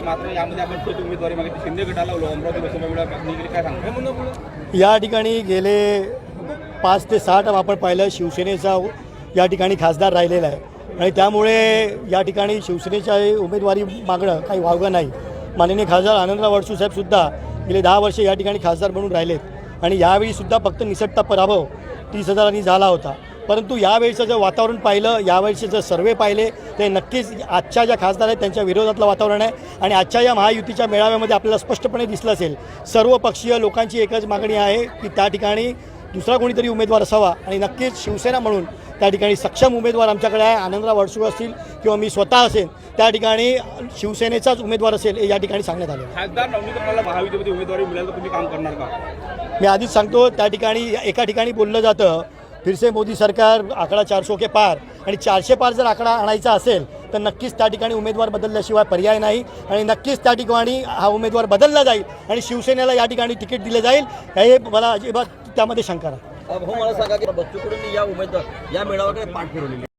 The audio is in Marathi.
केले मात्र यामध्ये आपण शेत उमेदवारी मागितली. शिंदे गटाला अमरावती लोकसभा वेळा काय सांगतो? या ठिकाणी गेले पाच ते सहा आपण पाहिलं. शिवसेनेचा या ठिकाणी खासदार राहिलेला आहे. आणि त्यामुळे या ठिकाणी शिवसेनेच्या उमेदवारी मागणं काही वावगं नाही. माननीय खासदार आनंदराव अडसू साहेबसुद्धा गेले दहा वर्षे या ठिकाणी खासदार म्हणून राहिलेत. आणि यावेळीसुद्धा फक्त निसटता पराभव तीस हजारांनी झाला होता. परंतु यावेळीचं जर वातावरण पाहिलं यावेळीचे जर सर्वे पाहिले ते नक्कीच आजच्या ज्या खासदार आहेत त्यांच्या विरोधातलं वातावरण आहे. आणि आजच्या या महायुतीच्या मेळाव्यामध्ये आपल्याला स्पष्टपणे दिसलं असेल सर्व पक्षीय लोकांची एकच मागणी आहे की त्या ठिकाणी दुसरा कोणीतरी उमेदवार असावा. आणि नक्कीच शिवसेना म्हणून त्या ठिकाणी सक्षम उमेदवार आमच्याकडे आहे. आनंदराव अडसूळ असतील किंवा मी स्वतः असेल त्या ठिकाणी शिवसेनेचाच उमेदवार असेल हे या ठिकाणी सांगण्यात आलं खासदार तुम्हाला उमेदवारी मिळाली तर तुम्ही काम करणार का? मी आधीच सांगतो त्या ठिकाणी एका ठिकाणी बोललं जातं फिरसे मोदी सरकार आकडा चारशे के पार. आणि चारशे पार जर आकडा आणायचा असेल तर नक्कीच त्या ठिकाणी उमेदवार बदलल्याशिवाय पर्याय नाही. आणि नक्कीच त्या ठिकाणी हा उमेदवार बदलला जाईल आणि शिवसेनेला या ठिकाणी तिकीट दिले जाईल. हे मला अजिबात त्यामध्ये शंका नाही. भाऊ मला सांगा की बच्चू या उमेदवार या मेळाव्याकडे पाठ फिरवलेली.